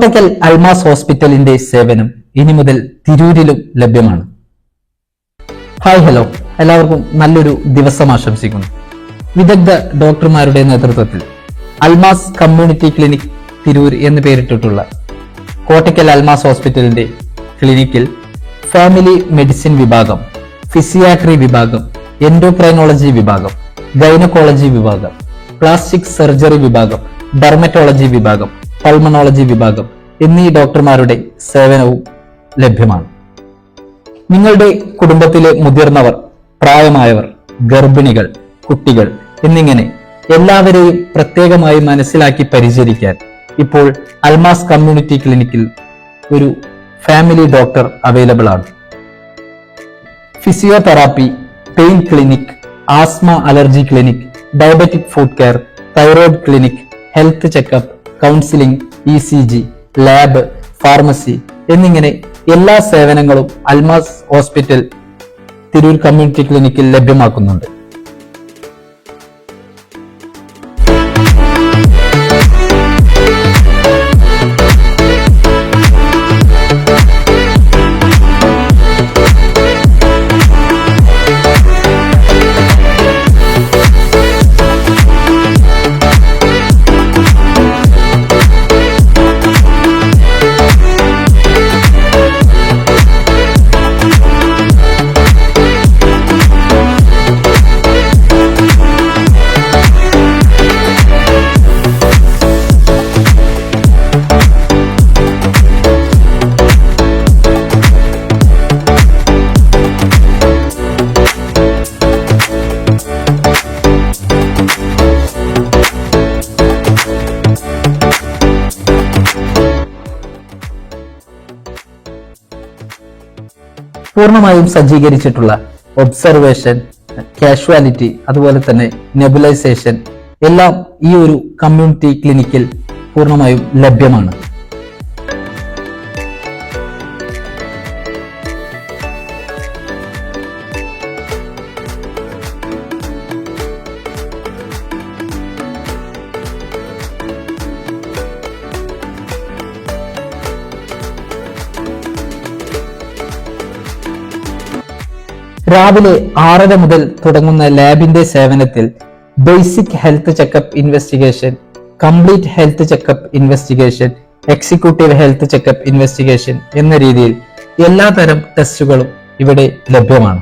കോട്ടക്കൽ അൽമാസ് ഹോസ്പിറ്റലിന്റെ സേവനം ഇനി മുതൽ തിരൂരിലും ലഭ്യമാണ്. ഹായ് ഹലോ എല്ലാവർക്കും നല്ലൊരു ദിവസം ആശംസിക്കുന്നു. വിദഗ്ധ ഡോക്ടർമാരുടെ നേതൃത്വത്തിൽ അൽമാസ് കമ്മ്യൂണിറ്റി ക്ലിനിക് തിരൂർ എന്ന് പേരിട്ടിട്ടുള്ള കോട്ടക്കൽ അൽമാസ് ഹോസ്പിറ്റലിന്റെ ക്ലിനിക്കിൽ ഫാമിലി മെഡിസിൻ വിഭാഗം ഫിസിയാട്രി വിഭാഗം എൻഡോക്രൈനോളജി വിഭാഗം ഗൈനക്കോളജി വിഭാഗം പ്ലാസ്റ്റിക് സർജറി വിഭാഗം ഡെർമറ്റോളജി വിഭാഗം പൾമണോളജി വിഭാഗം എന്നീ ഡോക്ടർമാരുടെ സേവനവും ലഭ്യമാണ്. നിങ്ങളുടെ കുടുംബത്തിലെ മുതിർന്നവർ പ്രായമായവർ ഗർഭിണികൾ കുട്ടികൾ എന്നിങ്ങനെ എല്ലാവരെയും പ്രത്യേകമായി മനസ്സിലാക്കി പരിചരിക്കാൻ ഇപ്പോൾ അൽമാസ് കമ്മ്യൂണിറ്റി ക്ലിനിക്കിൽ ഒരു ഫാമിലി ഡോക്ടർ അവൈലബിൾ ആണ് physiotherapy pain clinic asthma allergy clinic diabetic food care thyroid clinic health checkup counselling E C G lab pharmacy എന്നിങ്ങനെ എല്ലാ സേവനങ്ങളും അൽമാസ് ഹോസ്പിറ്റൽ തിരൂർ കമ്മ്യൂണിറ്റി ക്ലിനിക്കിൽ ലഭ്യമാക്കുന്നുണ്ട്. പൂർണമായും സജ്ജീകരിച്ചിട്ടുള്ള ഒബ്സർവേഷൻ കാഷ്വാലിറ്റി അതുപോലെ തന്നെ നെബുലൈസേഷൻ എല്ലാം ഈ ഒരു കമ്മ്യൂണിറ്റി ക്ലിനിക്കിൽ പൂർണമായും ലഭ്യമാണ്. രാവിലെ ആറര മുതൽ തുടങ്ങുന്ന ലാബിന്റെ സേവനത്തിൽ basic health checkup investigation complete health checkup investigation executive health checkup investigation എന്ന രീതിയിൽ എല്ലാ തരം ടെസ്റ്റുകളും ഇവിടെ ലഭ്യമാണ്.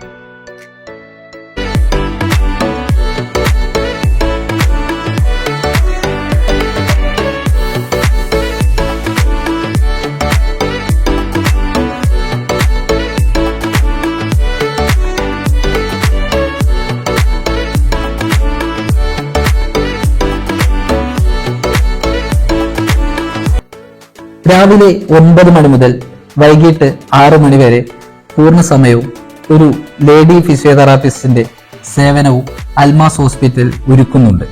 രാവിലെ ഒൻപത് മണി മുതൽ വൈകിട്ട് ആറ് മണി വരെ പൂർണ സമയവും ഒരു ലേഡി ഫിസിയോതെറാപ്പിസ്റ്റിന്റെ സേവനവും അൽമാസ് ഹോസ്പിറ്റൽ ഒരുക്കുന്നുണ്ട്.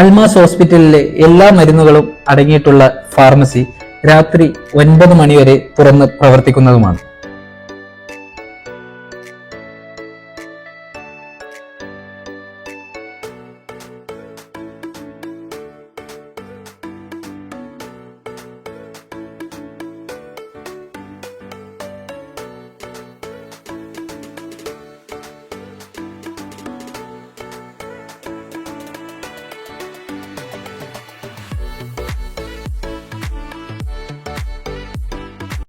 അൽമാസ് ഹോസ്പിറ്റലിലെ എല്ലാ മരുന്നുകളും അടങ്ങിയിട്ടുള്ള ഫാർമസി രാത്രി ഒൻപത് മണിവരെ തുറന്ന് പ്രവർത്തിക്കുന്നതുമാണ്.